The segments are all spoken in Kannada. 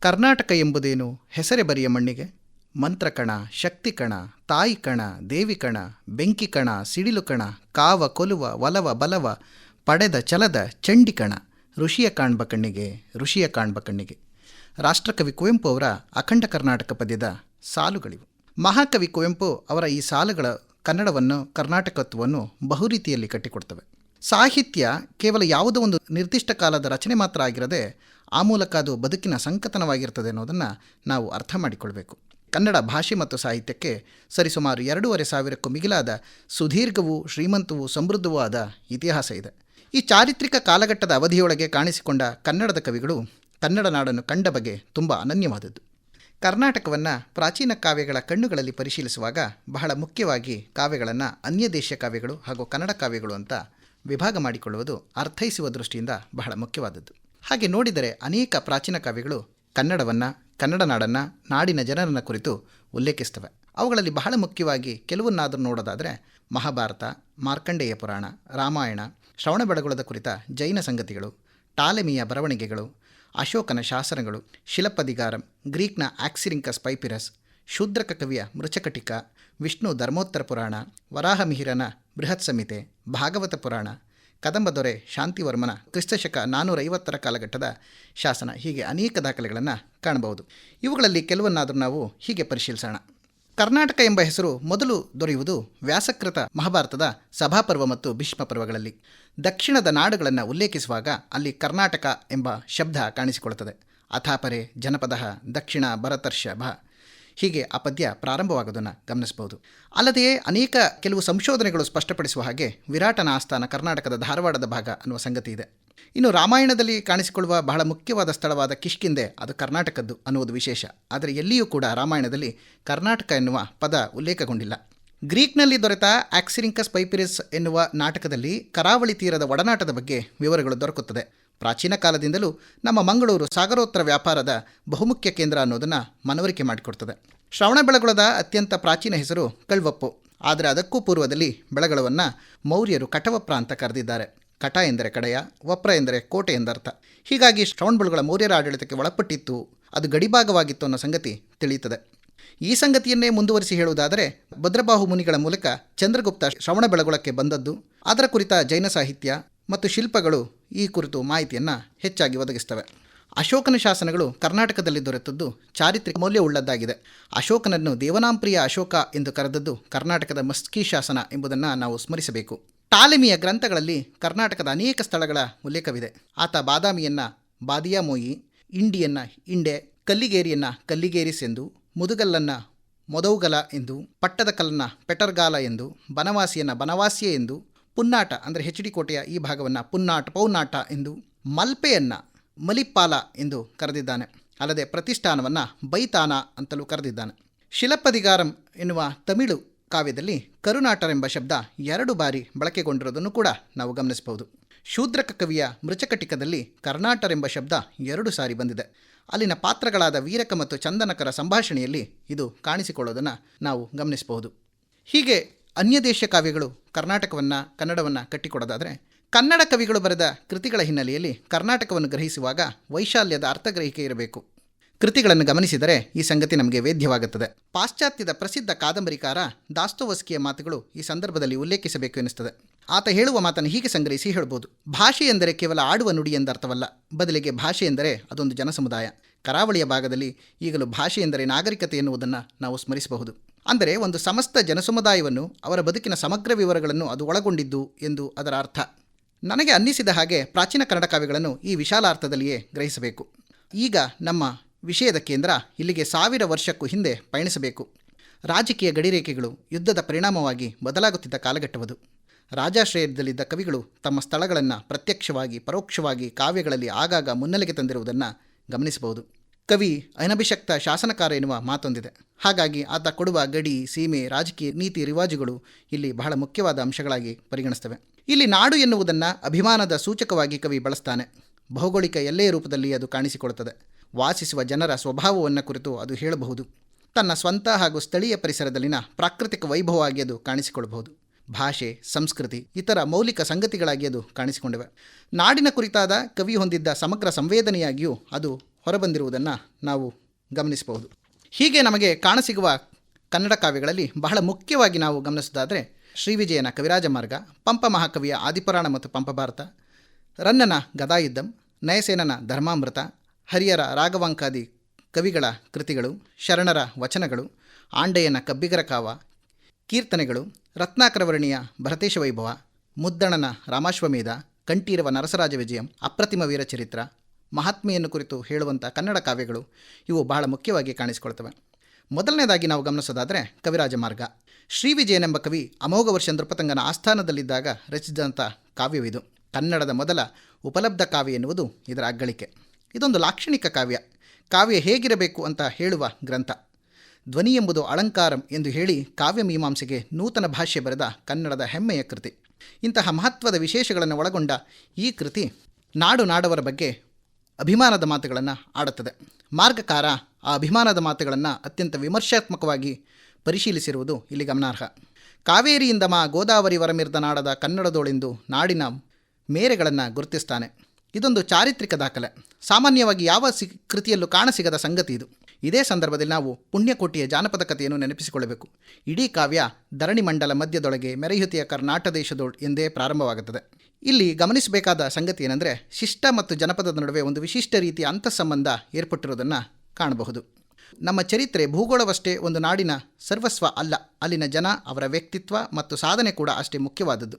ಕರ್ನಾಟಕ ಎಂಬುದೇನು ಹೆಸರೆ ಬರಿಯ ಮಣ್ಣಿಗೆ? ಮಂತ್ರಕಣ ಶಕ್ತಿ ಕಣ, ತಾಯಿ ಕಣ, ದೇವಿ ಕಣ, ಬೆಂಕಿ ಸಿಡಿಲು ಕಣ, ಕಾವ, ಕೊಲುವ, ಒಲವ, ಬಲವ, ಪಡೆದ, ಚಲದ, ಚಂಡಿ ಕಣ, ಋಷಿಯ ಕಾಣ್ಬ ಕಣ್ಣಿಗೆ, ಋಷಿಯ ಕಾಣ್ಬ ಕಣ್ಣಿಗೆ. ರಾಷ್ಟ್ರಕವಿ ಕುವೆಂಪು ಅವರ ಅಖಂಡ ಕರ್ನಾಟಕ ಪದ್ಯದ ಸಾಲುಗಳಿವು. ಮಹಾಕವಿ ಕುವೆಂಪು ಅವರ ಈ ಸಾಲುಗಳ ಕನ್ನಡವನ್ನು, ಕರ್ನಾಟಕತ್ವವನ್ನು ಬಹುರೀತಿಯಲ್ಲಿ ಕಟ್ಟಿಕೊಡ್ತವೆ. ಸಾಹಿತ್ಯ ಕೇವಲ ಯಾವುದೋ ಒಂದು ನಿರ್ದಿಷ್ಟ ಕಾಲದ ರಚನೆ ಮಾತ್ರ ಆಗಿರದೆ, ಆ ಮೂಲಕ ಅದು ಬದುಕಿನ ಸಂಕತನವಾಗಿರ್ತದೆ ಅನ್ನೋದನ್ನು ನಾವು ಅರ್ಥ ಮಾಡಿಕೊಳ್ಬೇಕು. ಕನ್ನಡ ಭಾಷೆ ಮತ್ತು ಸಾಹಿತ್ಯಕ್ಕೆ ಸರಿಸುಮಾರು ಎರಡೂವರೆ ಸಾವಿರಕ್ಕೂ ಮಿಗಿಲಾದ ಸುದೀರ್ಘವೂ ಶ್ರೀಮಂತವೂ ಸಮೃದ್ಧವೂ ಆದ ಇತಿಹಾಸ ಇದೆ. ಈ ಚಾರಿತ್ರಿಕ ಕಾಲಘಟ್ಟದ ಅವಧಿಯೊಳಗೆ ಕಾಣಿಸಿಕೊಂಡ ಕನ್ನಡದ ಕವಿಗಳು ಕನ್ನಡ ನಾಡನ್ನು ಕಂಡ ಬಗೆ ತುಂಬ ಅನನ್ಯವಾದದ್ದು. ಕರ್ನಾಟಕವನ್ನು ಪ್ರಾಚೀನ ಕಾವ್ಯಗಳ ಕಣ್ಣುಗಳಲ್ಲಿ ಪರಿಶೀಲಿಸುವಾಗ ಬಹಳ ಮುಖ್ಯವಾಗಿ ಕಾವ್ಯಗಳನ್ನು ಅನ್ಯ ದೇಶ ಕಾವ್ಯಗಳು ಹಾಗೂ ಕನ್ನಡ ಕಾವ್ಯಗಳು ಅಂತ ವಿಭಾಗ ಮಾಡಿಕೊಳ್ಳುವುದು ಅರ್ಥೈಸುವ ದೃಷ್ಟಿಯಿಂದ ಬಹಳ ಮುಖ್ಯವಾದದ್ದು. ಹಾಗೆ ನೋಡಿದರೆ ಅನೇಕ ಪ್ರಾಚೀನ ಕಾವ್ಯಗಳು ಕನ್ನಡವನ್ನು, ಕನ್ನಡ ನಾಡನ್ನು, ನಾಡಿನ ಜನರನ್ನು ಕುರಿತು ಉಲ್ಲೇಖಿಸ್ತವೆ ಅವುಗಳಲ್ಲಿ ಬಹಳ ಮುಖ್ಯವಾಗಿ ಕೆಲವನ್ನಾದರೂ ನೋಡೋದಾದರೆ ಮಹಾಭಾರತ, ಮಾರ್ಕಂಡೇಯ ಪುರಾಣ, ರಾಮಾಯಣ ಶ್ರವಣಬೆಳಗೊಳದ ಕುರಿತ ಜೈನ ಸಂಗತಿಗಳು, ಟಾಲೆಮಿಯ ಬರವಣಿಗೆಗಳು, ಅಶೋಕನ ಶಾಸನಗಳು, ಶಿಲಪದಿಗಾರಂ, ಗ್ರೀಕ್ನ ಆಕ್ಸಿರಿಂಕಸ್ ಪೈಪಿರಸ್, ಶೂದ್ರಕ ಕವಿಯ ಮೃಚಕಟಿಕ, ವಿಷ್ಣು ಧರ್ಮೋತ್ತರ ಪುರಾಣ ವರಾಹಮಿಹಿರನ ಬೃಹತ್ ಸಂಹಿತೆ, ಭಾಗವತ ಪುರಾಣ ಕದಂಬ ದೊರೆ ಶಾಂತಿವರ್ಮನ ಕ್ರಿಸ್ತಶಕ ನಾನ್ನೂರೈವತ್ತರ ಕಾಲಘಟ್ಟದ ಶಾಸನ ಹೀಗೆ ಅನೇಕ ದಾಖಲೆಗಳನ್ನು ಕಾಣಬಹುದು. ಇವುಗಳಲ್ಲಿ ಕೆಲವನ್ನಾದರೂ ನಾವು ಹೀಗೆ ಪರಿಶೀಲಿಸೋಣ. ಕರ್ನಾಟಕ ಎಂಬ ಹೆಸರು ಮೊದಲು ದೊರೆಯುವುದು ವ್ಯಾಸಕೃತ ಮಹಾಭಾರತದ ಸಭಾಪರ್ವ ಮತ್ತು ಭೀಷ್ಮ ಪರ್ವಗಳಲ್ಲಿ. ದಕ್ಷಿಣದ ನಾಡುಗಳನ್ನು ಉಲ್ಲೇಖಿಸುವಾಗ ಅಲ್ಲಿ ಕರ್ನಾಟಕ ಎಂಬ ಶಬ್ದ ಕಾಣಿಸಿಕೊಳ್ಳುತ್ತದೆ. ಅಥಾಪರೆ, ಜನಪದ, ದಕ್ಷಿಣ, ಭರತರ್ಷಭ ಹೀಗೆ ಆ ಪದ್ಯ ಪ್ರಾರಂಭವಾಗೋದನ್ನು ಗಮನಿಸಬಹುದು. ಅಲ್ಲದೆ ಅನೇಕ ಕೆಲವು ಸಂಶೋಧನೆಗಳು ಸ್ಪಷ್ಟಪಡಿಸುವ ಹಾಗೆ ವಿರಾಟನ ಆಸ್ಥಾನ ಕರ್ನಾಟಕದ ಧಾರವಾಡದ ಭಾಗ ಅನ್ನುವ ಸಂಗತಿ ಇದೆ. ಇನ್ನು ರಾಮಾಯಣದಲ್ಲಿ ಕಾಣಿಸಿಕೊಳ್ಳುವ ಬಹಳ ಮುಖ್ಯವಾದ ಸ್ಥಳವಾದ ಕಿಷ್ಕಿಂದೆ ಅದು ಕರ್ನಾಟಕದ್ದು ಅನ್ನುವುದು ವಿಶೇಷ. ಆದರೆ ಎಲ್ಲಿಯೂ ಕೂಡ ರಾಮಾಯಣದಲ್ಲಿ ಕರ್ನಾಟಕ ಎನ್ನುವ ಪದ ಉಲ್ಲೇಖಗೊಂಡಿಲ್ಲ. ಗ್ರೀಕ್ನಲ್ಲಿ ದೊರೆತ ಆಕ್ಸಿರಿಂಕಸ್ ಪೈಪಿರಿಸ್ ಎನ್ನುವ ನಾಟಕದಲ್ಲಿ ಕರಾವಳಿ ತೀರದ ಒಡನಾಟದ ಬಗ್ಗೆ ವಿವರಗಳು ದೊರಕುತ್ತದೆ. ಪ್ರಾಚೀನ ಕಾಲದಿಂದಲೂ ನಮ್ಮ ಮಂಗಳೂರು ಸಾಗರೋತ್ತರ ವ್ಯಾಪಾರದ ಬಹುಮುಖ್ಯ ಕೇಂದ್ರ ಅನ್ನೋದನ್ನು ಮನವರಿಕೆ ಮಾಡಿಕೊಡ್ತದೆ. ಶ್ರವಣಬೆಳಗೊಳದ ಅತ್ಯಂತ ಪ್ರಾಚೀನ ಹೆಸರು ಕಳ್ವಪ್ಪು. ಆದರೆ ಅದಕ್ಕೂ ಪೂರ್ವದಲ್ಲಿ ಬೆಳಗೊಳವನ್ನು ಮೌರ್ಯರು ಕಟವಪ್ರ ಅಂತ ಕರೆದಿದ್ದಾರೆ. ಕಟ ಎಂದರೆ ಕಡೆಯ, ವಪ್ರ ಎಂದರೆ ಕೋಟೆ ಎಂದರ್ಥ. ಹೀಗಾಗಿ ಶ್ರವಣಬೆಳಗೊಳ ಮೌರ್ಯರ ಆಡಳಿತಕ್ಕೆ ಒಳಪಟ್ಟಿತ್ತು. ಅದು ಗಡಿಭಾಗವಾಗಿತ್ತು ಅನ್ನೋ ಸಂಗತಿ ತಿಳಿಯುತ್ತದೆ. ಈ ಸಂಗತಿಯನ್ನೇ ಮುಂದುವರಿಸಿ ಹೇಳುವುದಾದರೆ, ಭದ್ರಬಾಹು ಮುನಿಗಳ ಮೂಲಕ ಚಂದ್ರಗುಪ್ತ ಶ್ರವಣಬೆಳಗೊಳಕ್ಕೆ ಬಂದದ್ದು. ಅದರ ಕುರಿತ ಜೈನ ಸಾಹಿತ್ಯ ಮತ್ತು ಶಿಲ್ಪಗಳು ಈ ಕುರಿತು ಮಾಹಿತಿಯನ್ನು ಹೆಚ್ಚಾಗಿ ಒದಗಿಸ್ತವೆ. ಅಶೋಕನ ಶಾಸನಗಳು ಕರ್ನಾಟಕದಲ್ಲಿ ದೊರೆತದ್ದು ಚಾರಿತ್ರಿಕ ಮೌಲ್ಯವುಳ್ಳದ್ದಾಗಿದೆ ಅಶೋಕನನ್ನು ದೇವನಾಂಪ್ರಿಯ ಅಶೋಕ ಎಂದು ಕರೆದದ್ದು ಕರ್ನಾಟಕದ ಮಸ್ಕಿ ಶಾಸನ ಎಂಬುದನ್ನು ನಾವು ಸ್ಮರಿಸಬೇಕು. ಟಾಲೆಮಿಯ ಗ್ರಂಥಗಳಲ್ಲಿ ಕರ್ನಾಟಕದ ಅನೇಕ ಸ್ಥಳಗಳ ಉಲ್ಲೇಖವಿದೆ. ಆತ ಬಾದಾಮಿಯನ್ನ ಬಾದಿಯಾಮೋಯಿ ಇಂಡಿಯನ್ನ ಇಂಡೆ, ಕಲ್ಲಿಗೇರಿಯನ್ನ ಕಲ್ಲಿಗೇರಿಸ್ ಎಂದು, ಮುದುಗಲ್ಲನ್ನ ಮೊದೌಗಲ ಎಂದು, ಪಟ್ಟದಕಲ್ಲನ್ನ ಪೆಟರ್ಗಾಲ ಎಂದು, ಬನವಾಸಿಯನ್ನ ಬನವಾಸಿಯೆ ಎಂದು ಪುನ್ನಾಟ, ಅಂದರೆ ಹೆಚ್ ಡಿ ಕೋಟೆಯ ಈ ಭಾಗವನ್ನು ಪುನ್ನಾಟ ಪೌನಾಟ ಎಂದು ಮಲ್ಪೆಯನ್ನು ಮಲಿಪಾಲ ಎಂದು ಕರೆದಿದ್ದಾನೆ. ಅಲ್ಲದೆ ಪ್ರತಿಷ್ಠಾನವನ್ನು ಬೈತಾನ ಅಂತಲೂ ಕರೆದಿದ್ದಾನೆ. ಶಿಲಪದಿಗಾರಂ ಎನ್ನುವ ತಮಿಳು ಕಾವ್ಯದಲ್ಲಿ ಕರುನಾಟರೆಂಬ ಶಬ್ದ ಎರಡು ಬಾರಿ ಬಳಕೆಗೊಂಡಿರೋದನ್ನು ಕೂಡ ನಾವು ಗಮನಿಸಬಹುದು. ಶೂದ್ರಕ ಕವಿಯ ಮೃಚಕಟಿಕದಲ್ಲಿ ಕರ್ನಾಟರೆಂಬ ಶಬ್ದ ಎರಡು ಸಾರಿ ಬಂದಿದೆ. ಅಲ್ಲಿನ ಪಾತ್ರಗಳಾದ ವೀರಕ ಮತ್ತು ಚಂದನಕರ ಸಂಭಾಷಣೆಯಲ್ಲಿ ಇದು ಕಾಣಿಸಿಕೊಳ್ಳೋದನ್ನು ನಾವು ಗಮನಿಸಬಹುದು. ಹೀಗೆ ಅನ್ಯ ದೇಶ ಕಾವ್ಯಗಳು ಕರ್ನಾಟಕವನ್ನು, ಕನ್ನಡವನ್ನು ಕಟ್ಟಿಕೊಡೋದಾದರೆ, ಕನ್ನಡ ಕವಿಗಳು ಬರೆದ ಕೃತಿಗಳ ಹಿನ್ನೆಲೆಯಲ್ಲಿ ಕರ್ನಾಟಕವನ್ನು ಗ್ರಹಿಸುವಾಗ ವೈಶಾಲ್ಯದ ಅರ್ಥಗ್ರಹಿಕೆ ಇರಬೇಕು. ಕೃತಿಗಳನ್ನು ಗಮನಿಸಿದರೆ ಈ ಸಂಗತಿ ನಮಗೆ ವೇದ್ಯವಾಗುತ್ತದೆ. ಪಾಶ್ಚಾತ್ಯದ ಪ್ರಸಿದ್ಧ ಕಾದಂಬರಿಕಾರ ದಾಸ್ತೋವಸ್ಕಿಯ ಮಾತುಗಳು ಈ ಸಂದರ್ಭದಲ್ಲಿ ಉಲ್ಲೇಖಿಸಬೇಕು ಎನಿಸುತ್ತದೆ ಆತ ಹೇಳುವ ಮಾತನ್ನು ಹೀಗೆ ಸಂಗ್ರಹಿಸಿ ಹೇಳ್ಬೋದು. ಭಾಷೆ ಎಂದರೆ ಕೇವಲ ಆಡುವ ನುಡಿ ಎಂದರ್ಥವಲ್ಲ. ಬದಲಿಗೆ ಭಾಷೆ ಎಂದರೆ ಅದೊಂದು ಜನಸಮುದಾಯ. ಕರಾವಳಿಯ ಭಾಗದಲ್ಲಿ ಈಗಲೂ ಭಾಷೆ ಎಂದರೆ ನಾಗರಿಕತೆ ಎನ್ನುವುದನ್ನು ನಾವು ಸ್ಮರಿಸಬಹುದು. ಅಂದರೆ ಒಂದು ಸಮಸ್ತ ಜನಸಮುದಾಯವನ್ನು ಅವರ ಬದುಕಿನ ಸಮಗ್ರ ವಿವರಗಳನ್ನು ಅದು ಒಳಗೊಂಡಿದ್ದು ಎಂದು ಅದರ ಅರ್ಥ. ನನಗೆ ಅನ್ನಿಸಿದ ಹಾಗೆ ಪ್ರಾಚೀನ ಕನ್ನಡ ಕಾವ್ಯಗಳನ್ನು ಈ ವಿಶಾಲ ಅರ್ಥದಲ್ಲಿಯೇ ಗ್ರಹಿಸಬೇಕು. ಈಗ ನಮ್ಮ ವಿಷಯದ ಕೇಂದ್ರ ಇಲ್ಲಿಗೆ ಸಾವಿರ ವರ್ಷಕ್ಕೂ ಹಿಂದೆ ಪಯಣಿಸಬೇಕು. ರಾಜಕೀಯ ಗಡಿರೇಖೆಗಳು ಯುದ್ಧದ ಪರಿಣಾಮವಾಗಿ ಬದಲಾಗುತ್ತಿದ್ದ ಕಾಲಘಟ್ಟವದು. ರಾಜಾಶ್ರಯದಲ್ಲಿದ್ದ ಕವಿಗಳು ತಮ್ಮ ಸ್ಥಳಗಳನ್ನು ಪ್ರತ್ಯಕ್ಷವಾಗಿ, ಪರೋಕ್ಷವಾಗಿ ಕಾವ್ಯಗಳಲ್ಲಿ ಆಗಾಗ ಮುನ್ನೆಲೆಗೆ ತಂದಿರುವುದನ್ನು ಗಮನಿಸಬಹುದು. ಕವಿ ಅನಭಿಷಕ್ತ ಶಾಸನಕಾರ ಎನ್ನುವ ಮಾತೊಂದಿದೆ. ಹಾಗಾಗಿ ಆತ ಕೊಡುವ ಗಡಿ, ಸೀಮೆ, ರಾಜಕೀಯ ನೀತಿ ರಿವಾಜುಗಳು ಇಲ್ಲಿ ಬಹಳ ಮುಖ್ಯವಾದ ಅಂಶಗಳಾಗಿ ಪರಿಗಣಿಸ್ತವೆ. ಇಲ್ಲಿ ನಾಡು ಎನ್ನುವುದನ್ನು ಅಭಿಮಾನದ ಸೂಚಕವಾಗಿ ಕವಿ ಬಳಸ್ತಾನೆ. ಭೌಗೋಳಿಕ ಎಲ್ಲೇ ರೂಪದಲ್ಲಿ ಅದು ಕಾಣಿಸಿಕೊಳ್ಳುತ್ತದೆ. ವಾಸಿಸುವ ಜನರ ಸ್ವಭಾವವನ್ನು ಕುರಿತು ಅದು ಹೇಳಬಹುದು. ತನ್ನ ಸ್ವಂತ ಹಾಗೂ ಸ್ಥಳೀಯ ಪರಿಸರದಲ್ಲಿನ ಪ್ರಾಕೃತಿಕ ವೈಭವವಾಗಿ ಅದು ಕಾಣಿಸಿಕೊಳ್ಳಬಹುದು. ಭಾಷೆ, ಸಂಸ್ಕೃತಿ, ಇತರ ಮೌಲಿಕ ಸಂಗತಿಗಳಾಗಿ ಅದು ಕಾಣಿಸಿಕೊಂಡಿವೆ. ನಾಡಿನ ಕುರಿತಾದ ಕವಿ ಹೊಂದಿದ್ದ ಸಮಗ್ರ ಸಂವೇದನೆಯಾಗಿಯೂ ಅದು ಹೊರಬಂದಿರುವುದನ್ನು ನಾವು ಗಮನಿಸಬಹುದು. ಹೀಗೆ ನಮಗೆ ಕಾಣಸಿಗುವ ಕನ್ನಡ ಕಾವ್ಯಗಳಲ್ಲಿ ಬಹಳ ಮುಖ್ಯವಾಗಿ ನಾವು ಗಮನಿಸೋದಾದರೆ ಶ್ರೀವಿಜಯನ ಕವಿರಾಜ ಮಾರ್ಗ, ಪಂಪ ಮಹಾಕವಿಯ ಆದಿಪುರಾಣ ಮತ್ತು ಪಂಪ ಭಾರತ, ರನ್ನನ ಗದಾಯುದ್ಧಂ, ನಯಸೇನನ ಧರ್ಮಾಮೃತ ಹರಿಯರ ರಾಘವಾಂಕಾದಿ ಕವಿಗಳ ಕೃತಿಗಳು, ಶರಣರ ವಚನಗಳು, ಆಂಡೆಯನ ಕಬ್ಬಿಗರ ಕಾವ ಕೀರ್ತನೆಗಳು, ರತ್ನಾಕರವರ್ಣಿಯ ಭರತೇಶ ವೈಭವ, ಮುದ್ದಣನ ರಾಮಾಶ್ವಮೇಧ, ಕಂಠೀರವ ನರಸರಾಜ ವಿಜಯಂ, ಅಪ್ರತಿಮ ವೀರಚರಿತ್ರ ಮಹಾತ್ಮೆಯನ್ನು ಕುರಿತು ಹೇಳುವಂಥ ಕನ್ನಡ ಕಾವ್ಯಗಳು ಇವು ಬಹಳ ಮುಖ್ಯವಾಗಿ ಕಾಣಿಸಿಕೊಳ್ತವೆ. ಮೊದಲನೇದಾಗಿ ನಾವು ಗಮನಿಸೋದಾದರೆ ಕವಿರಾಜ ಮಾರ್ಗ. ಶ್ರೀವಿಜಯನೆಂಬ ಕವಿ ಅಮೋಘ ವರ್ಷ ನೃಪತಂಗನ ಆಸ್ಥಾನದಲ್ಲಿದ್ದಾಗ ರಚಿಸಿದಂಥ ಕಾವ್ಯವಿದು. ಕನ್ನಡದ ಮೊದಲ ಉಪಲಬ್ಧ ಕಾವ್ಯ ಎನ್ನುವುದು ಇದರ ಅಗ್ಗಳಿಕೆ. ಇದೊಂದು ಲಾಕ್ಷಣಿಕ ಕಾವ್ಯ. ಕಾವ್ಯ ಹೇಗಿರಬೇಕು ಅಂತ ಹೇಳುವ ಗ್ರಂಥ. ಧ್ವನಿ ಎಂಬುದು ಅಲಂಕಾರಂ ಎಂದು ಹೇಳಿ ಕಾವ್ಯ ಮೀಮಾಂಸೆಗೆ ನೂತನ ಭಾಷೆ ಬರೆದ ಕನ್ನಡದ ಹೆಮ್ಮೆಯ ಕೃತಿ. ಇಂತಹ ಮಹತ್ವದ ವಿಶೇಷಗಳನ್ನು ಒಳಗೊಂಡ ಈ ಕೃತಿ ನಾಡು ನಾಡವರ ಬಗ್ಗೆ ಅಭಿಮಾನದ ಮಾತುಗಳನ್ನು ಆಡುತ್ತದೆ. ಮಾರ್ಗಕಾರ ಆ ಅಭಿಮಾನದ ಮಾತುಗಳನ್ನು ಅತ್ಯಂತ ವಿಮರ್ಶಾತ್ಮಕವಾಗಿ ಪರಿಶೀಲಿಸಿರುವುದು ಇಲ್ಲಿ ಗಮನಾರ್ಹ. ಕಾವೇರಿಯಿಂದ ಮಾ ಗೋದಾವರಿ ವರಮಿರ್ದ ನಾಡದ ಕನ್ನಡದೋಳೆಂದು ನಾಡಿನ ಮೇರೆಗಳನ್ನು ಗುರುತಿಸ್ತಾನೆ. ಇದೊಂದು ಚಾರಿತ್ರಿಕ ದಾಖಲೆ. ಸಾಮಾನ್ಯವಾಗಿ ಯಾವ ಸಿ ಕೃತಿಯಲ್ಲೂ ಕಾಣಸಿಗದ ಸಂಗತಿ ಇದು. ಇದೇ ಸಂದರ್ಭದಲ್ಲಿ ನಾವು ಪುಣ್ಯಕೋಟಿಯ ಜಾನಪದ ಕಥೆಯನ್ನು ನೆನಪಿಸಿಕೊಳ್ಳಬೇಕು. ಇಡೀ ಕಾವ್ಯ ಧರಣಿ ಮಂಡಲ ಮಧ್ಯದೊಳಗೆ ಮೆರೆಯುತಿಯ ಕರ್ನಾಟ ದೇಶದೋಳ್ ಎಂದೇ ಪ್ರಾರಂಭವಾಗುತ್ತದೆ. ಇಲ್ಲಿ ಗಮನಿಸಬೇಕಾದ ಸಂಗತಿ ಏನೆಂದರೆ ಶಿಷ್ಟ ಮತ್ತು ಜನಪದದ ನಡುವೆ ಒಂದು ವಿಶಿಷ್ಟ ರೀತಿಯ ಅಂತಃಸಂಬಂಧ ಏರ್ಪಟ್ಟಿರುವುದನ್ನು ಕಾಣಬಹುದು. ನಮ್ಮ ಚರಿತ್ರೆ ಭೂಗೋಳವಷ್ಟೇ ಒಂದು ನಾಡಿನ ಸರ್ವಸ್ವ ಅಲ್ಲ, ಅಲ್ಲಿನ ಜನ, ಅವರ ವ್ಯಕ್ತಿತ್ವ ಮತ್ತು ಸಾಧನೆ ಕೂಡ ಅಷ್ಟೇ ಮುಖ್ಯವಾದದ್ದು.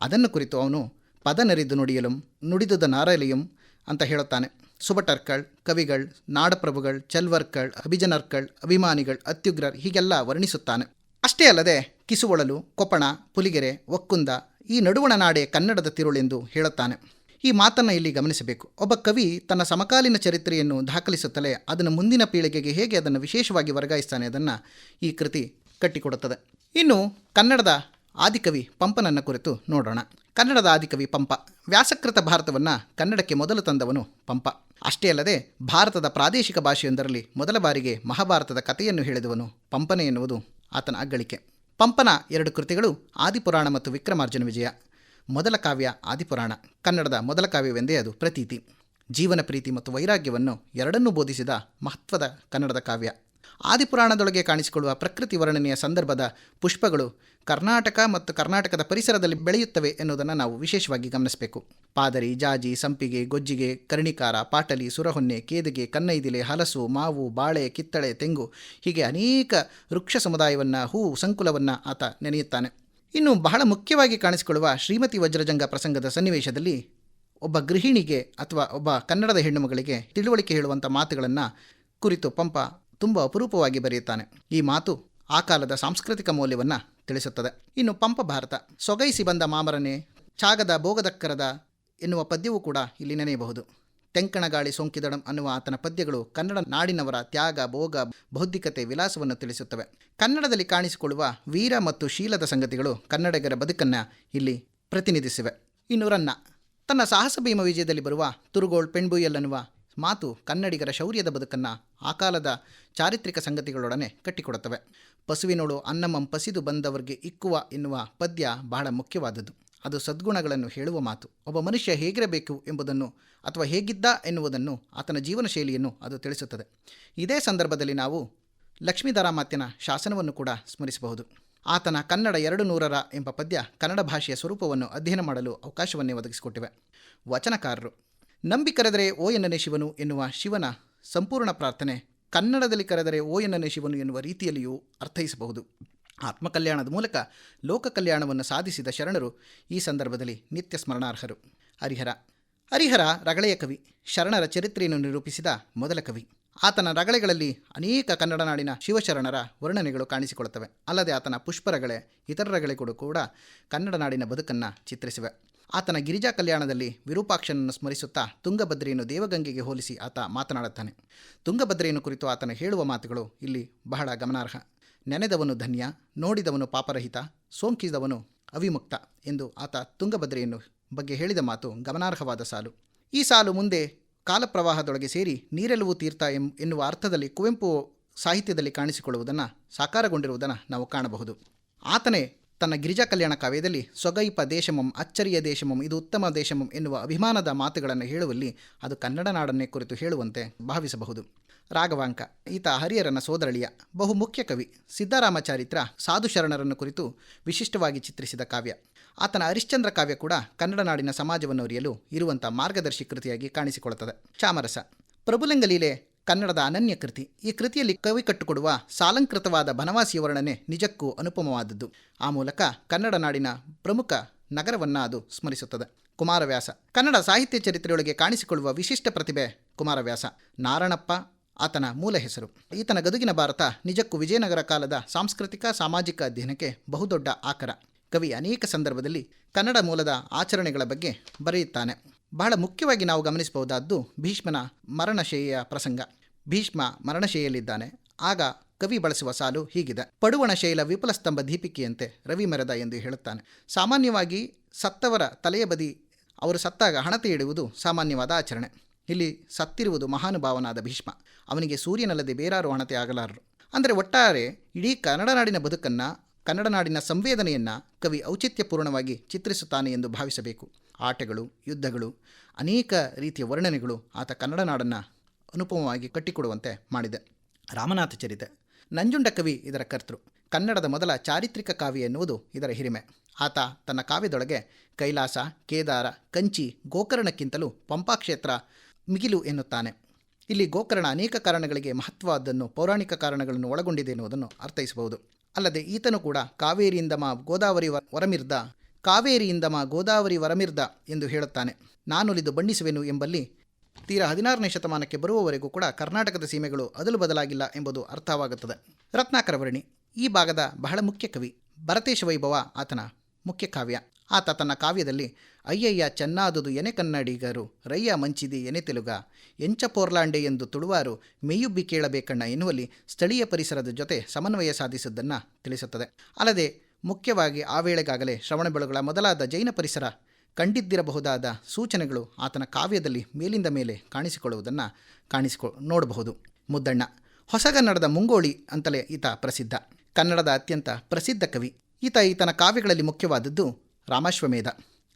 ಅದನ್ನು ಕುರಿತು ಅವನು ಪದನರಿದು ನುಡಿಯಲು, ನುಡಿದುದ ನಾರಲಿಯಂ ಅಂತ ಹೇಳುತ್ತಾನೆ. ಸುಬಟರ್ಕಳ್ ಕವಿಗಳ್, ನಾಡಪ್ರಭುಗಳ್, ಚಲ್ವರ್ಕಳ್, ಅಭಿಜನರ್ಕಳ್, ಅಭಿಮಾನಿಗಳ್, ಅತ್ಯುಗ್ರರ್ ಹೀಗೆಲ್ಲ ವರ್ಣಿಸುತ್ತಾನೆ. ಅಷ್ಟೇ ಅಲ್ಲದೆ ಕಿಸುವಳಲು ಕೊಪ್ಪಣ ಪುಲಿಗೆರೆ ಒಕ್ಕುಂದ ಈ ನಡುವಣ ನಾಡೆ ಕನ್ನಡದ ತಿರುಳೆಂದು ಹೇಳುತ್ತಾನೆ. ಈ ಮಾತನ್ನು ಇಲ್ಲಿ ಗಮನಿಸಬೇಕು. ಒಬ್ಬ ಕವಿ ತನ್ನ ಸಮಕಾಲೀನ ಚರಿತ್ರೆಯನ್ನು ದಾಖಲಿಸುತ್ತಲೇ ಅದನ್ನು ಮುಂದಿನ ಪೀಳಿಗೆಗೆ ಹೇಗೆ ಅದನ್ನು ವಿಶೇಷವಾಗಿ ವರ್ಗಾಯಿಸ್ತಾನೆ ಅದನ್ನು ಈ ಕೃತಿ ಕಟ್ಟಿಕೊಡುತ್ತದೆ. ಇನ್ನು ಕನ್ನಡದ ಆದಿಕವಿ ಪಂಪನನ್ನು ಕುರಿತು ನೋಡೋಣ. ಕನ್ನಡದ ಆದಿಕವಿ ಪಂಪ, ವ್ಯಾಸಕೃತ ಭಾರತವನ್ನು ಕನ್ನಡಕ್ಕೆ ಮೊದಲು ತಂದವನು ಪಂಪ. ಅಷ್ಟೇ ಅಲ್ಲದೆ ಭಾರತದ ಪ್ರಾದೇಶಿಕ ಭಾಷೆಯೊಂದರಲ್ಲಿ ಮೊದಲ ಬಾರಿಗೆ ಮಹಾಭಾರತದ ಕಥೆಯನ್ನು ಹೇಳಿದವನು ಪಂಪನೆ ಎನ್ನುವುದು ಆತನ ಅಗ್ಗಳಿಕೆ. ಪಂಪನ ಎರಡು ಕೃತಿಗಳು, ಆದಿಪುರಾಣ ಮತ್ತು ವಿಕ್ರಮಾರ್ಜುನ ವಿಜಯ. ಮೊದಲ ಕಾವ್ಯ ಆದಿಪುರಾಣ, ಕನ್ನಡದ ಮೊದಲ ಕಾವ್ಯವೆಂದೇ ಅದು ಪ್ರತೀತಿ. ಜೀವನ ಪ್ರೀತಿ ಮತ್ತು ವೈರಾಗ್ಯವನ್ನು ಎರಡನ್ನೂ ಬೋಧಿಸಿದ ಮಹತ್ವದ ಕನ್ನಡದ ಕಾವ್ಯ. ಆದಿಪುರಾಣದೊಳಗೆ ಕಾಣಿಸಿಕೊಳ್ಳುವ ಪ್ರಕೃತಿ ವರ್ಣನೆಯ ಸಂದರ್ಭದ ಪುಷ್ಪಗಳು ಕರ್ನಾಟಕ ಮತ್ತು ಕರ್ನಾಟಕದ ಪರಿಸರದಲ್ಲಿ ಬೆಳೆಯುತ್ತವೆ ಎನ್ನುವುದನ್ನು ನಾವು ವಿಶೇಷವಾಗಿ ಗಮನಿಸಬೇಕು. ಪಾದರಿ, ಜಾಜಿ, ಸಂಪಿಗೆ, ಗೊಜ್ಜಿಗೆ, ಕರ್ಣಿಕಾರ, ಪಾಟಲಿ, ಸುರಹೊನ್ನೆ, ಕೇದಿಗೆ, ಕನ್ನೈದಿಲೆ, ಹಲಸು, ಮಾವು, ಬಾಳೆ, ಕಿತ್ತಳೆ, ತೆಂಗು ಹೀಗೆ ಅನೇಕ ವೃಕ್ಷ ಸಮುದಾಯವನ್ನು, ಹೂ ಸಂಕುಲವನ್ನು ಆತ ನೆನೆಯುತ್ತಾನೆ. ಇನ್ನು ಬಹಳ ಮುಖ್ಯವಾಗಿ ಕಾಣಿಸಿಕೊಳ್ಳುವ ಶ್ರೀಮತಿ ವಜ್ರಜಂಗ ಪ್ರಸಂಗದ ಸನ್ನಿವೇಶದಲ್ಲಿ ಒಬ್ಬ ಗೃಹಿಣಿಗೆ ಅಥವಾ ಒಬ್ಬ ಕನ್ನಡದ ಹೆಣ್ಣುಮಗಳಿಗೆ ತಿಳುವಳಿಕೆ ಹೇಳುವಂಥ ಮಾತುಗಳನ್ನು ಕುರಿತು ಪಂಪ ತುಂಬ ಅಪರೂಪವಾಗಿ ಬರೆಯುತ್ತಾನೆ. ಈ ಮಾತು ಆ ಕಾಲದ ಸಾಂಸ್ಕೃತಿಕ ಮೌಲ್ಯವನ್ನು ತಿಳಿಸುತ್ತದೆ. ಇನ್ನು ಪಂಪ ಭಾರತ. ಸೊಗೈಸಿ ಬಂದ ಮಾಮರನೆ ಚಾಗದ ಭೋಗದಕ್ಕರದ ಎನ್ನುವ ಪದ್ಯವೂ ಕೂಡ ಇಲ್ಲಿ ನೆನೆಯಬಹುದು. ತೆಂಕಣಗಾಳಿ ಸೋಂಕಿದಡಂ ಅನ್ನುವ ಆತನ ಪದ್ಯಗಳು ಕನ್ನಡ ನಾಡಿನವರ ತ್ಯಾಗ, ಭೋಗ, ಬೌದ್ಧಿಕತೆ ವಿಲಾಸವನ್ನು ತಿಳಿಸುತ್ತವೆ. ಕನ್ನಡದಲ್ಲಿ ಕಾಣಿಸಿಕೊಳ್ಳುವ ವೀರ ಮತ್ತು ಶೀಲದ ಸಂಗತಿಗಳು ಕನ್ನಡಿಗರ ಬದುಕನ್ನು ಇಲ್ಲಿ ಪ್ರತಿನಿಧಿಸಿವೆ. ಇನ್ನು ರನ್ನ. ತನ್ನ ಸಾಹಸ ಭೀಮ ವಿಜಯದಲ್ಲಿ ಬರುವ ತುರುಗೋಳ್ ಪೆಣ್ಬುಯಲ್ ಅನ್ನುವ ಮಾತು ಕನ್ನಡಿಗರ ಶೌರ್ಯದ ಬದುಕನ್ನು ಆ ಕಾಲದ ಚಾರಿತ್ರಿಕ ಸಂಗತಿಗಳೊಡನೆ ಕಟ್ಟಿಕೊಡುತ್ತವೆ. ಪಸುವಿನೋಳು ಅನ್ನಮಂ ಪಸಿದು ಬಂದವರಿಗೆ ಇಕ್ಕುವ ಎನ್ನುವ ಪದ್ಯ ಬಹಳ ಮುಖ್ಯವಾದದ್ದು. ಅದು ಸದ್ಗುಣಗಳನ್ನು ಹೇಳುವ ಮಾತು. ಒಬ್ಬ ಮನುಷ್ಯ ಹೇಗಿರಬೇಕು ಎಂಬುದನ್ನು ಅಥವಾ ಹೇಗಿದ್ದ ಎನ್ನುವುದನ್ನು ಆತನ ಜೀವನ ಶೈಲಿಯನ್ನು ಅದು ತಿಳಿಸುತ್ತದೆ. ಇದೇ ಸಂದರ್ಭದಲ್ಲಿ ನಾವು ಲಕ್ಷ್ಮೀಧರಾಮಾತ್ಯನ ಶಾಸನವನ್ನು ಕೂಡ ಸ್ಮರಿಸಬಹುದು. ಆತನ ಕನ್ನಡ ಎರಡು ನೂರರ ಎಂಬ ಪದ್ಯ ಕನ್ನಡ ಭಾಷೆಯ ಸ್ವರೂಪವನ್ನು ಅಧ್ಯಯನ ಮಾಡಲು ಅವಕಾಶವನ್ನೇ ಒದಗಿಸಿಕೊಟ್ಟಿವೆ. ವಚನಕಾರರು. ನಂಬಿ ಕರೆದರೆ ಓ ಎನ್ನನೆ ಶಿವನು ಎನ್ನುವ ಶಿವನ ಸಂಪೂರ್ಣ ಪ್ರಾರ್ಥನೆ, ಕನ್ನಡದಲ್ಲಿ ಕರೆದರೆ ಓ ಎನ್ನನೆ ಶಿವನು ಎನ್ನುವ ರೀತಿಯಲ್ಲಿಯೂ ಅರ್ಥೈಸಬಹುದು. ಆತ್ಮಕಲ್ಯಾಣದ ಮೂಲಕ ಲೋಕ ಕಲ್ಯಾಣವನ್ನು ಸಾಧಿಸಿದ ಶರಣರು ಈ ಸಂದರ್ಭದಲ್ಲಿ ನಿತ್ಯ ಸ್ಮರಣಾರ್ಹರು. ಹರಿಹರ ಹರಿಹರ ರಗಳೆಯ ಕವಿ, ಶರಣರ ಚರಿತ್ರೆಯನ್ನು ನಿರೂಪಿಸಿದ ಮೊದಲ ಕವಿ. ಆತನ ರಗಳೆಗಳಲ್ಲಿ ಅನೇಕ ಕನ್ನಡ ನಾಡಿನ ಶಿವಶರಣರ ವರ್ಣನೆಗಳು ಕಾಣಿಸಿಕೊಳ್ಳುತ್ತವೆ. ಅಲ್ಲದೆ ಆತನ ಪುಷ್ಪರಗಳೆ ಇತರ ರಗಳೆಗಳು ಕೂಡ ಕನ್ನಡ ನಾಡಿನ ಬದುಕನ್ನು ಚಿತ್ರಿಸಿವೆ. ಆತನ ಗಿರಿಜಾ ಕಲ್ಯಾಣದಲ್ಲಿ ವಿರೂಪಾಕ್ಷನನ್ನು ಸ್ಮರಿಸುತ್ತಾ ತುಂಗಭದ್ರೆಯನ್ನು ದೇವಗಂಗೆಗೆ ಹೋಲಿಸಿ ಆತ ಮಾತನಾಡುತ್ತಾನೆ. ತುಂಗಭದ್ರೆಯನ್ನು ಕುರಿತು ಆತನ ಹೇಳುವ ಮಾತುಗಳು ಇಲ್ಲಿ ಬಹಳ ಗಮನಾರ್ಹ. ನೆನೆದವನು ಧನ್ಯ, ನೋಡಿದವನು ಪಾಪರಹಿತ ಸೋಂಕಿದವನು ಅವಿಮುಕ್ತ ಎಂದು ಆತ ತುಂಗಭದ್ರೆಯನ್ನು ಬಗ್ಗೆ ಹೇಳಿದ ಮಾತು ಗಮನಾರ್ಹವಾದ ಸಾಲು. ಈ ಸಾಲು ಮುಂದೆ ಕಾಲಪ್ರವಾಹದೊಳಗೆ ಸೇರಿ ನೀರೆಲುವು ತೀರ್ಥ ಎನ್ನುವ ಅರ್ಥದಲ್ಲಿ ಕುವೆಂಪು ಸಾಹಿತ್ಯದಲ್ಲಿ ಕಾಣಿಸಿಕೊಳ್ಳುವುದನ್ನು ಸಾಕಾರಗೊಂಡಿರುವುದನ್ನು ನಾವು ಕಾಣಬಹುದು. ಆತನೇ ತನ್ನ ಗಿರಿಜಾ ಕಲ್ಯಾಣ ಕಾವ್ಯದಲ್ಲಿ, ಸೊಗೈಪ ದೇಶಮಂ, ಅಚ್ಚರಿಯ ದೇಶಮಂ, ಇದು ಉತ್ತಮ ದೇಶಮಂ ಎನ್ನುವ ಅಭಿಮಾನದ ಮಾತುಗಳನ್ನು ಹೇಳುವಲ್ಲಿ ಅದು ಕನ್ನಡ ನಾಡನ್ನೇ ಕುರಿತು ಹೇಳುವಂತೆ ಭಾವಿಸಬಹುದು. ರಾಘವಾಂಕ, ಈತ ಹರಿಹರನ ಸೋದರಳಿಯ ಬಹುಮುಖ್ಯ ಕವಿ. ಸಿದ್ದರಾಮಚಾರಿತ್ರ ಸಾಧು ಶರಣರನ್ನು ಕುರಿತು ವಿಶಿಷ್ಟವಾಗಿ ಚಿತ್ರಿಸಿದ ಕಾವ್ಯ. ಆತನ ಹರಿಶ್ಚಂದ್ರ ಕಾವ್ಯ ಕೂಡ ಕನ್ನಡ ನಾಡಿನ ಸಮಾಜವನ್ನು ಅರಿಯಲು ಇರುವಂಥ ಮಾರ್ಗದರ್ಶಿ ಕೃತಿಯಾಗಿ ಕಾಣಿಸಿಕೊಳ್ಳುತ್ತದೆ. ಚಾಮರಸ, ಪ್ರಭುಲಿಂಗ ಲೀಲೆ ಕನ್ನಡದ ಅನನ್ಯ ಕೃತಿ. ಈ ಕೃತಿಯಲ್ಲಿ ಕವಿ ಕಟ್ಟುಕೊಡುವ ಸಾಲಂಕೃತವಾದ ಬನವಾಸಿಯ ವರ್ಣನೆ ನಿಜಕ್ಕೂ ಅನುಪಮವಾದದ್ದು. ಆ ಮೂಲಕ ಕನ್ನಡ ನಾಡಿನ ಪ್ರಮುಖ ನಗರವನ್ನು ಅದು ಸ್ಮರಿಸುತ್ತದೆ. ಕುಮಾರವ್ಯಾಸ. ಕನ್ನಡ ಸಾಹಿತ್ಯ ಚರಿತ್ರೆಯೊಳಗೆ ಕಾಣಿಸಿಕೊಳ್ಳುವ ವಿಶಿಷ್ಟ ಪ್ರತಿಭೆ ಕುಮಾರವ್ಯಾಸ. ನಾರಣಪ್ಪ ಆತನ ಮೂಲ ಹೆಸರು. ಈತನ ಗದುಗಿನ ಭಾರತ ನಿಜಕ್ಕೂ ವಿಜಯನಗರ ಕಾಲದ ಸಾಂಸ್ಕೃತಿಕ, ಸಾಮಾಜಿಕ ಅಧ್ಯಯನಕ್ಕೆ ಬಹುದೊಡ್ಡ ಆಕರ. ಕವಿ ಅನೇಕ ಸಂದರ್ಭದಲ್ಲಿ ಕನ್ನಡ ಮೂಲದ ಆಚರಣೆಗಳ ಬಗ್ಗೆ ಬರೆಯುತ್ತಾನೆ. ಬಹಳ ಮುಖ್ಯವಾಗಿ ನಾವು ಗಮನಿಸಬಹುದಾದ್ದು ಭೀಷ್ಮನ ಮರಣಶೈಯ ಪ್ರಸಂಗ. ಭೀಷ್ಮ ಮರಣಶೈಯಲ್ಲಿದ್ದಾನೆ ಆಗ ಕವಿ ಬಳಸುವ ಸಾಲು ಹೀಗಿದೆ. ಪಡುವಣ ಶೈಲ ವಿಪುಲ ಸ್ತಂಭ ದೀಪಿಕೆಯಂತೆ ರವಿ ಮರದ ಎಂದು ಹೇಳುತ್ತಾನೆ. ಸಾಮಾನ್ಯವಾಗಿ ಸತ್ತವರ ತಲೆಯ ಬದಿ ಅವರು ಸತ್ತಾಗ ಹಣತೆ ಇಡುವುದು ಸಾಮಾನ್ಯವಾದ ಆಚರಣೆ. ಇಲ್ಲಿ ಸತ್ತಿರುವುದು ಮಹಾನುಭಾವನಾದ ಭೀಷ್ಮ. ಅವನಿಗೆ ಸೂರ್ಯನಲ್ಲದೆ ಬೇರಾರು ಹಣತೆ ಆಗಲಾರರು. ಅಂದರೆ ಒಟ್ಟಾರೆ ಇಡೀ ಕನ್ನಡ ನಾಡಿನ ಬದುಕನ್ನು, ಕನ್ನಡ ನಾಡಿನ ಸಂವೇದನೆಯನ್ನು ಕವಿ ಔಚಿತ್ಯಪೂರ್ಣವಾಗಿ ಚಿತ್ರಿಸುತ್ತಾನೆ ಎಂದು ಭಾವಿಸಬೇಕು. ಆಟಗಳು, ಯುದ್ಧಗಳು, ಅನೇಕ ರೀತಿಯ ವರ್ಣನೆಗಳು ಆತ ಕನ್ನಡ ನಾಡನ್ನು ಅನುಪಮವಾಗಿ ಕಟ್ಟಿಕೊಡುವಂತೆ ಮಾಡಿದೆ. ರಾಮನಾಥ ಚರಿತೆ. ನಂಜುಂಡ ಕವಿ ಇದರ ಕರ್ತೃ. ಕನ್ನಡದ ಮೊದಲ ಚಾರಿತ್ರಿಕ ಕಾವ್ಯ ಎನ್ನುವುದು ಇದರ ಹಿರಿಮೆ. ಆತ ತನ್ನ ಕಾವ್ಯದೊಳಗೆ ಕೈಲಾಸ, ಕೇದಾರ, ಕಂಚಿ, ಗೋಕರ್ಣಕ್ಕಿಂತಲೂ ಪಂಪಾಕ್ಷೇತ್ರ ಮಿಗಿಲು ಎನ್ನುತ್ತಾನೆ. ಇಲ್ಲಿ ಗೋಕರ್ಣ ಅನೇಕ ಕಾರಣಗಳಿಗೆ ಮಹತ್ವವಾದ್ದನ್ನು ಪೌರಾಣಿಕ ಕಾರಣಗಳನ್ನು ಒಳಗೊಂಡಿದೆ ಎನ್ನುವುದನ್ನು ಅರ್ಥೈಸಬಹುದು. ಅಲ್ಲದೆ ಈತನು ಕೂಡ ಕಾವೇರಿಯಿಂದ ಮಾ ಗೋದಾವರಿ ವರಮಿರ್ದ, ಕಾವೇರಿಯಿಂದ ಮಾ ಗೋದಾವರಿ ವರಮಿರ್ದ ಎಂದು ಹೇಳುತ್ತಾನೆ. ನಾನುಲಿದು ಬಣ್ಣಿಸುವೆನು ಎಂಬಲ್ಲಿ ತೀರಾ ಹದಿನಾರನೇ ಶತಮಾನಕ್ಕೆ ಬರುವವರೆಗೂ ಕೂಡ ಕರ್ನಾಟಕದ ಸೀಮೆಗಳು ಅದಲು ಬದಲಾಗಿಲ್ಲ ಎಂಬುದು ಅರ್ಥವಾಗುತ್ತದೆ. ರತ್ನಾಕರ ವರ್ಣಿ, ಈ ಭಾಗದ ಬಹಳ ಮುಖ್ಯ ಕವಿ ಭರತೇಶ ವೈಭವ ಆತನ ಮುಖ್ಯ ಕಾವ್ಯ. ಆತ ತನ್ನ ಕಾವ್ಯದಲ್ಲಿ, ಅಯ್ಯಯ್ಯ, ಚೆನ್ನಾದುದು ಎನೆ ಕನ್ನಡಿಗರು ರಯ್ಯ ಮಂಚಿದಿ ಎನೆ ತೆಲುಗ, ಎಂಚ ಪೋರ್ಲಾಂಡೆ ಎಂದು ತುಳುವಾರು ಮೇಯುಬ್ಬಿ ಕೇಳಬೇಕಣ್ಣ ಎನ್ನುವಲ್ಲಿ ಸ್ಥಳೀಯ ಪರಿಸರದ ಜೊತೆ ಸಮನ್ವಯ ಸಾಧಿಸಿದ್ದನ್ನು ತಿಳಿಸುತ್ತದೆ. ಅಲ್ಲದೆ, ಮುಖ್ಯವಾಗಿ ಆ ವೇಳೆಗಾಗಲೇ ಶ್ರವಣಬೆಳಗೊಳ ಮೊದಲಾದ ಜೈನ ಪರಿಸರ ಕಂಡಿದ್ದಿರಬಹುದಾದ ಸೂಚನೆಗಳು ಆತನ ಕಾವ್ಯದಲ್ಲಿ ಮೇಲಿಂದ ಮೇಲೆ ಕಾಣಿಸಿಕೊಳ್ಳುವುದನ್ನು ಕಾಣಿಸಿಕೊ, ನೋಡಬಹುದು. ಮುದ್ದಣ್ಣ, ಹೊಸಗನ್ನಡದ ಮುಂಗೋಳಿ ಅಂತಲೇ ಈತ ಪ್ರಸಿದ್ಧ. ಕನ್ನಡದ ಅತ್ಯಂತ ಪ್ರಸಿದ್ಧ ಕವಿ. ಈತ ಈತನ ಕಾವ್ಯಗಳಲ್ಲಿ ಮುಖ್ಯವಾದದ್ದು ರಾಮಾಶ್ವಮೇಧ.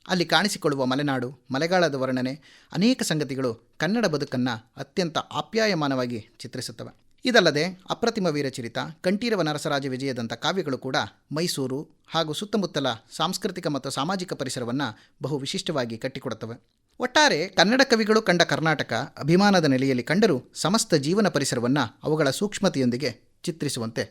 ಅಲ್ಲಿ ಕಾಣಿಸಿಕೊಳ್ಳುವ ಮಲೆನಾಡು, ಮಲೆಗಾಳದ ವರ್ಣನೆ, ಅನೇಕ ಸಂಗತಿಗಳು ಕನ್ನಡ ಬದುಕನ್ನು ಅತ್ಯಂತ ಆಪ್ಯಾಯಮಾನವಾಗಿ ಚಿತ್ರಿಸುತ್ತವೆ. ಇದಲ್ಲದೆ ಅಪ್ರತಿಮ ವೀರಚರಿತ, ಕಂಠೀರವ ನರಸರಾಜ ವಿಜಯದಂಥ ಕಾವ್ಯಗಳು ಕೂಡ ಮೈಸೂರು ಹಾಗೂ ಸುತ್ತಮುತ್ತಲ ಸಾಂಸ್ಕೃತಿಕ ಮತ್ತು ಸಾಮಾಜಿಕ ಪರಿಸರವನ್ನು ಬಹು ವಿಶಿಷ್ಟವಾಗಿ ಕಟ್ಟಿಕೊಡುತ್ತವೆ. ಒಟ್ಟಾರೆ ಕನ್ನಡ ಕವಿಗಳು ಕಂಡ ಕರ್ನಾಟಕ ಅಭಿಮಾನದ ನೆಲೆಯಲ್ಲಿ ಕಂಡರೂ ಸಮಸ್ತ ಜೀವನ ಪರಿಸರವನ್ನು ಅವುಗಳ ಸೂಕ್ಷ್ಮತೆಯೊಂದಿಗೆ ಚಿತ್ರಿಸುವಂತೆ